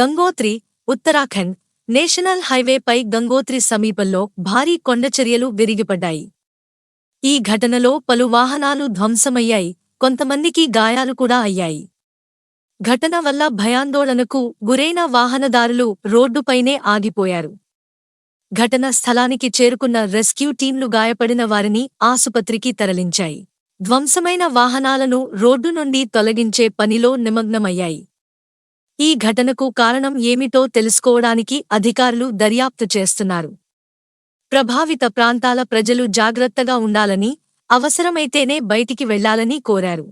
Gangotri Uttarakhand national హైవేపై గంగోత్రి సమీపంలో భారీ కొండచర్యలు విరిగిపడ్డాయి. ఈ ఘటనలో పలు వాహనాలు ధ్వంసమయ్యాయి కొంతమందికి గాయాలు కూడా అయ్యాయి. ఘటన వల్ల భయాందోళనకు గురైన వాహనదారులు రోడ్డుపైనే ఆగిపోయారు. ఘటన స్థలానికి చేరుకున్న రెస్క్యూ టీంలు గాయపడిన వారిని ఆసుపత్రికి తరలించాయి. ధ్వంసమైన వాహనాలను రోడ్డు నుండి తొలగించే పనిలో నిమగ్నమయ్యాయి. ఈ ఘటనకు కారణం ఏమిటో తెలుసుకోవడానికి అధికారులు దర్యాప్తు చేస్తున్నారు. ప్రభావిత ప్రాంతాల ప్రజలు జాగ్రత్తగా ఉండాలని అవసరమైతేనే బయటికి వెళ్ళాలని కోరారు.